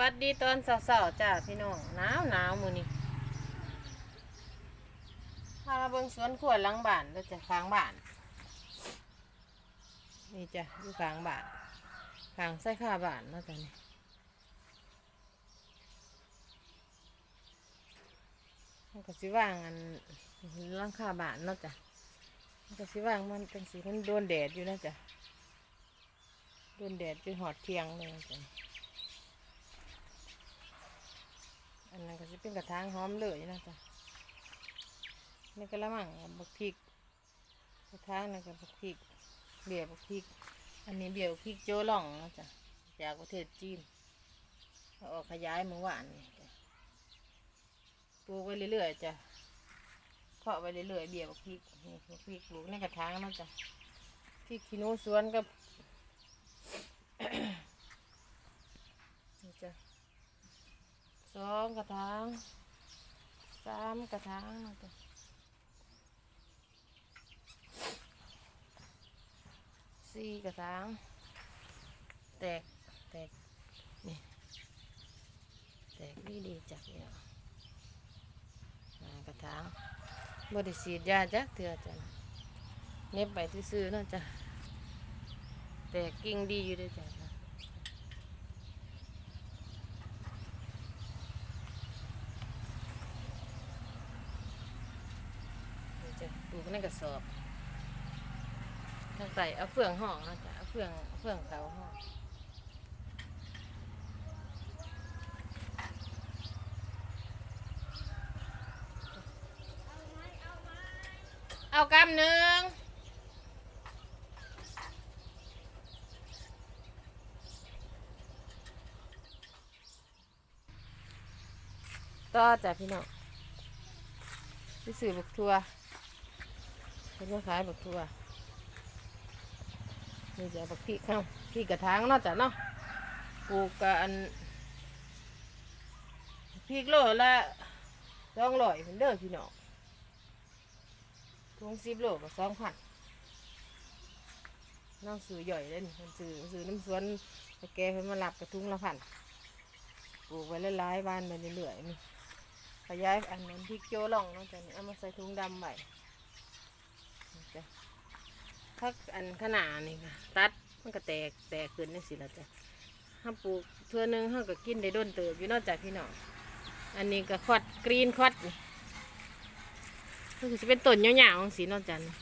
วัสดีตอนเช้าๆจ้าพี่น้องหนาวหนาวมือนี้พามาเบิ่งสวนขวดหลังบ้านแล้วจะข้างบ้าน นี่จ้ะอยู่ข้างบ้านข้างใส่ข้าบ้านเนาะจ้ะนี่มันก็สิว่างอันหลังคาบ้านเนาะจ้ะมันก็สิว่างมันเป็นสีมันโดนแดดอยู่นะจ้ะโดนแดดจนหอดเทียงเลยจ้ะ อันนั้นก็จะเป็นกระถางหอมเลยนะจ๊ะนี่ก็ละมังบักพริกกระถางนั่นก็บักพริก เบียบักพริก อันนี้เบียบักพริกโจหล่องนะจ๊ะจากประเทศจีนเอาอกขยายเมื่อวานนี่ปลูกไว้เรื่อยๆจ้ะเพาะไว้เรื่อยๆเบียบักพริกนี่บักพริกปลูกในกระถางนะจ๊ะพริกขี้นูสวนกับนี่จ้ะ สองกระถางสามกระถางนะจ๊ะสี่กระถาง แตก แตก นี่ แตกดีดีจักเนี่ยกระถางบไดิสีดยาจักเถื่อจ้ะเน็บไปซื้อๆนาะจ้ะแตกกิ่งดีอยู่ด้วยจ้ะ นี่จะปลูกในก ระสอบทางใส่เอาเฟืองห่องนะจ๊ะเอาเฟืองเฟืองเขาห่องเอากำหนึ่งต่อจ้ะพี่น้องไปซื้อบักทัวร์ เป็นมาขายบักทัวนี่จะบักพริกเข้าพริกระถางนาะจ้ะเนาะปลูกกันพริกโลละสองร้อยเป็นเด้อพี่น้องทุงสิบโลก็สองพันน้องซื้อใหญ่เลยนี่มันซื้อซื้อน้ำสวนแกเพิ่นมารับกระทุงละพันปลูกไว้หลายๆบ้านไปเรื่อยๆนี่ขยายอันนั้นพริกโจล่องนาะจ้ะนี่เอามาใส่ถุงดำไว้นี่ จ้ะถ้าอันขนาดนี่ค่ะ ตัดมันก็แตกแตกขึ้นนี่สิละจ้ะถ้าปลูกเทื่อนึงเขาก็กินได้ด้นเติบอยู่นอกจากพี่น้องอันนี้ก็คอดกรีนคอดนี่ก็คือจะเป็นต้นยาวๆของสีนอกจากนี่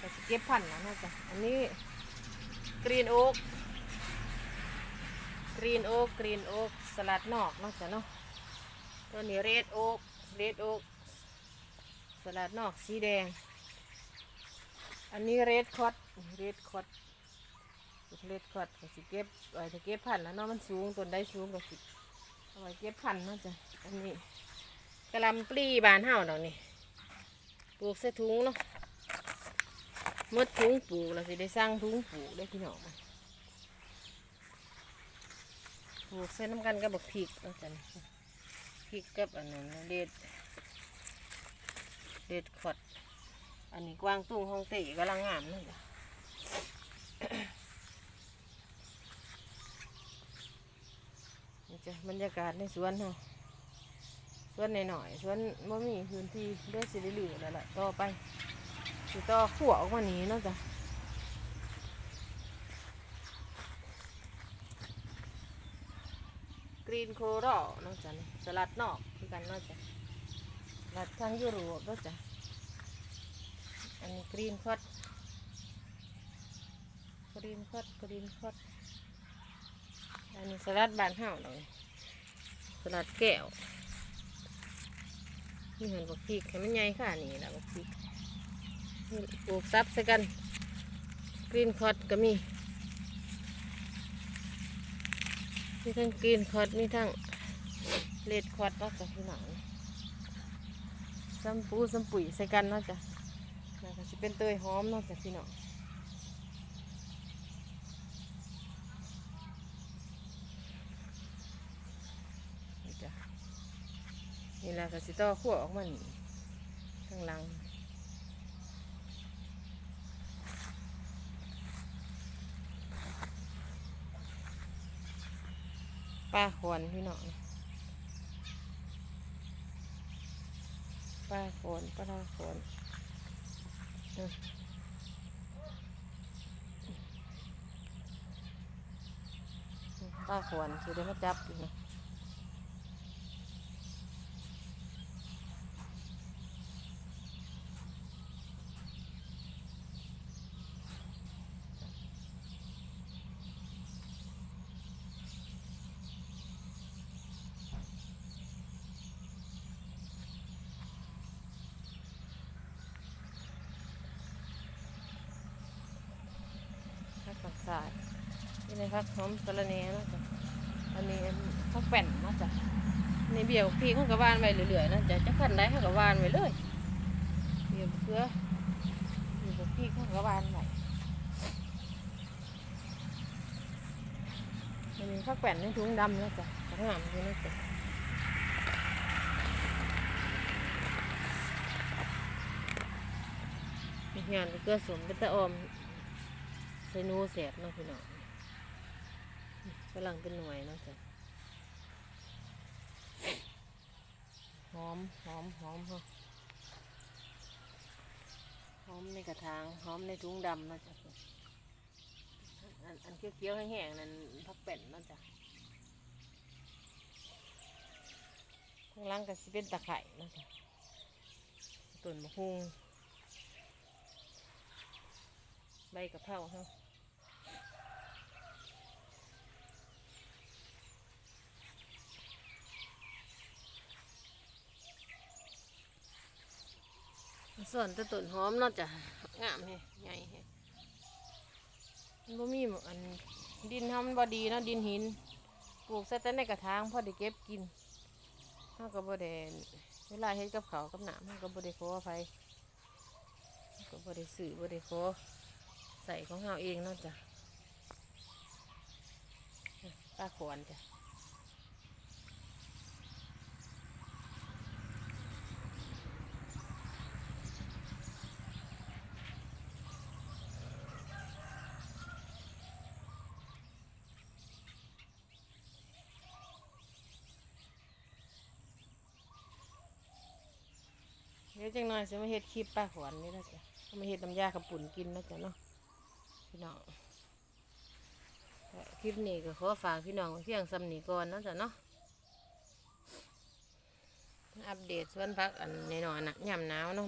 ก็จะเก็บพันธุ์นะนอกจากอันนี้กรีนโอ๊กกรีนโอ๊กกรีนโอ๊กสลัดนอกนอกจากเนาะตัวนี้เรดโอ๊กเรดโอ๊กสลัดนอกสีแดง อันนี้เรดคอตเรดคอตเรดคอตก็สิเก็บไว้จะเก็บพันแล้วเนาะมันสูงต้นได้สูงก็สิเอาไว้เก็บพันเนาะจ้ะอันนี้กระลำปลีบานเห่าดอกนี่ปลูกใส่ถุงเนาะหมดถุงปลูกแล้วสิได้สร้างถุงปลูกได้พี่น้องปลูกใส่น้ำกันกับบักพริกเนาะจ้ะนี่พริกกับอันนั้นเด็ดเด็ดขอด อันนี้กวางตุ้งห้องเตะกำลังงามนั่นจ้ะนี่จ้ะบรรยากาศในสวนเนาะสวนหน่อยๆสวนบ่มีพื้นที่เด้สิได้เหลือแล้วล่ะต่อไปสิต่อขั่วออกมานี้เนาะจ้ะกรีนโครอเนาะจ้ะสลัดนอกคือกันเนาะจ้ะสลัดทางยุโรปเนาะจ้ะ อันนี้กรีนคอดกรีนคอดกรีนคอดอันนี้สลัดบานเห้าวเลยสลัดแก้วนี่เห็นบักพริกให้มันใหญ่ค่ะนี่นะบักพริกปลูกซับใส่กันกรีนคอดก็มีมีทั้งกรีนคอดมีทั้งเลดคอดนาะจ้ะพี่น้องซัมปูซัมปุ๋ยใส่กันนาะจ้ะแล้วก็ สิเป็นเตยหอมเนาะจ้ะพี่น้องนี่จ้ะนี่แหละก็สิต่อขั้วออกมานี่ข้างหลังป้าขวนพี่น้องป้าขวนป้าขวน ตาขวนสิได้มาจับอีกผัก สาดนี่เลยพักหอมสะระแหน่นะจ้ะอันนี้พักแป้นนาะจ้ะนี่เบี่ยวพี่เขากับวานไว้เรื่อยๆนะจ้ะจะขันได้เขากับวานไว้เลยเบี่ยวเพื่อเบี่ยวพี่เขากับวานไว้อันนี้พักแป้นในถุงดำนะจ้ะพักงามอยู่นะจ้ะงานก็เกลือสมเป็นตะอม ใส่นูแสบเนาะพี่น้องกำลังเป็นหน่วยเนาะจ้ะหอมหอมหอมเนาะหอมในกระถางหอมในถุงดำเนาะจ้ะอันอันเคี้ยวๆแห้งๆนั่นพักเป็ดเนาะจ้ะข้างล่างก็สิเป็นตะไคร่เนาะจ้ะต้นมะฮุง ใบกะเพราเนาะส่วนแตะต้นหอมเนาะจ้ะงามแฮะใหญ่แฮะมันบ่มีหม้องอันดินทำมันบ่ดีเนาะดินหินปลูกใส่แต่ในกระถางพอได้เก็บกินเฮาก็บ่ได้เวลาเฮ็ดกับเขาวกับน้ำเฮาก็บ่ได้ขอไผก็บ่ได้ซื้อบ่ได้ขอใส่ของเฮาเองเนาะจ้ะป้าขวนจ้ะเดี๋ยวจังหน่อยจะมาเฮ็ดคลิปป้าขวัญนี่นะจ๊ะเมาเฮ็ดน้ำยาขับปุ่นกินนะจ๊ะเนาะ พี่น้องคลิปนี้ก็ขอฝากพี่น้องเพียงสำนีก่อนนะจ๊ะเนาะอัปเดตสวนพักอันในนอนน่ะยามหนาวเนาะ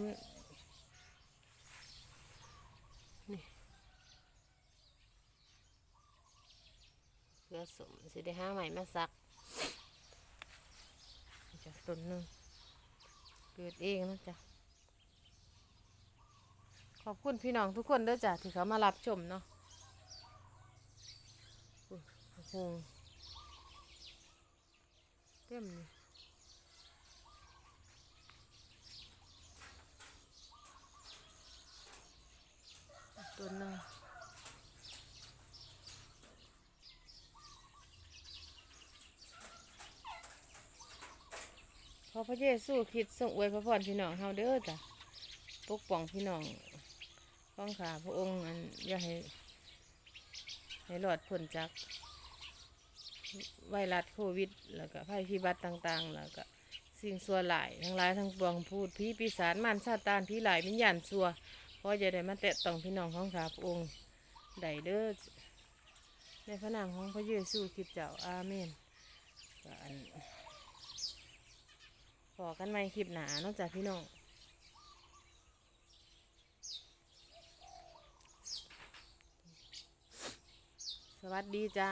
นี่เพื่อสมสิได้ห้าใหม่มาซักจากต้นนึงเกิดเองนะจ๊ะ ขอบคุณพี่น้องทุกคนเด้อจ้ะที่เขามารับชมเนาะโอ้โหเต็มเลยตัวหนึงขอพระเยซูคิดทรงอวยพระพรพี่น้องเฮาเด้อจ้ะปกป้องพี่น้อง ป้องขาพระองค์อันอย่าให้ ให้หลอดพ้นจากไวรัสโควิด แล้วก็ภัยพิบัติต่าง ๆ แล้วก็สิ่งสัวหลายทั้งหลายทั้งปวงพูดผีปีศาจมารซาตานผีหลายวิญญาณสัวเพราะจะได้มาแตะต้องพี่น้องของข้าพระองค์ใดเด้อในพระนามของพระเยซูคริสต์เจ้าอาเมนก็อันพอกันไหมคลิปหนาเนอกจากพี่น้อง สวัสดีจ้า